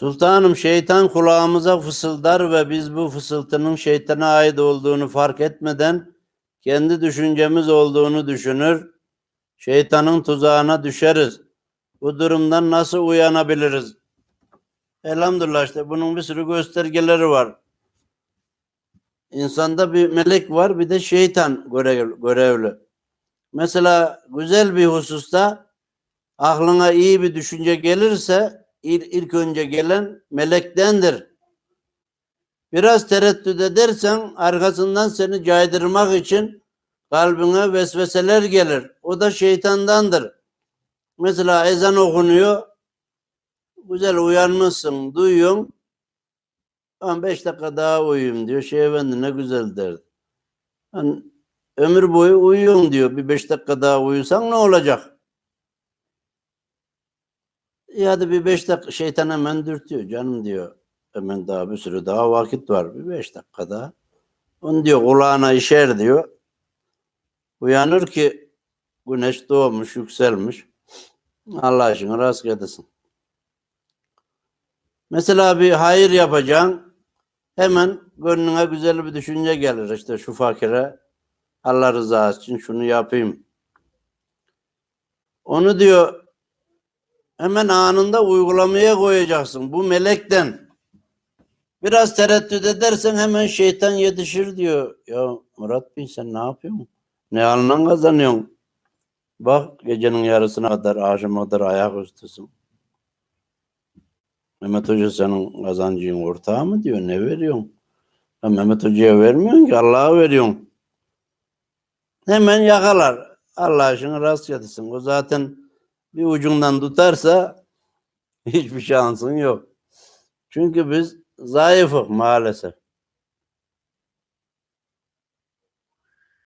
Sultanım şeytan kulağımıza fısıldar ve biz bu fısıltının şeytana ait olduğunu fark etmeden kendi düşüncemiz olduğunu düşünür. Şeytanın tuzağına düşeriz. Bu durumdan nasıl uyanabiliriz? Elhamdülillah işte bunun bir sürü göstergeleri var. İnsanda bir melek var bir de şeytan görev- görevli. Mesela güzel bir hususta aklına iyi bir düşünce gelirse il- ilk önce gelen melektendir. Biraz tereddüt edersen arkasından seni caydırmak için kalbine vesveseler gelir. O da şeytandandır. Mesela ezan okunuyor. Güzel uyanmışsın, duyuyorsun. Ben beş dakika daha uyuyayım diyor. Şey efendi ne güzel derdi. Hani ömür boyu uyuyorsun diyor. Bir beş dakika daha uyusan ne olacak? İyi hadi bir beş dakika şeytan hemen dürtüyor canım diyor. Hemen daha bir sürü daha vakit var. Bir beş dakika daha. Onu diyor kulağına işer diyor. Uyanır ki güneş doğmuş, yükselmiş. Allah aşkına rast getirsin. Mesela bir hayır yapacaksın. Hemen gönlüne güzel bir düşünce gelir. İşte şu fakire Allah rızası için şunu yapayım. Onu diyor hemen anında uygulamaya koyacaksın. Bu melekten. Biraz tereddüt edersen hemen şeytan yetişir diyor. Ya Murat Bey sen ne yapıyorsun? Ne alınan kazanıyorsun? Bak gecenin yarısına kadar, akşama kadar ayak üstüsün. Mehmet Hoca senin kazancın ortağı mı diyor? Ne veriyorsun? Ya Mehmet Hoca'ya vermiyorsun ki Allah'a veriyorsun. Hemen yakalar. Allah aşkına rast getirsin. O zaten bir ucundan tutarsa hiçbir şansın yok. Çünkü biz zayıfız maalesef.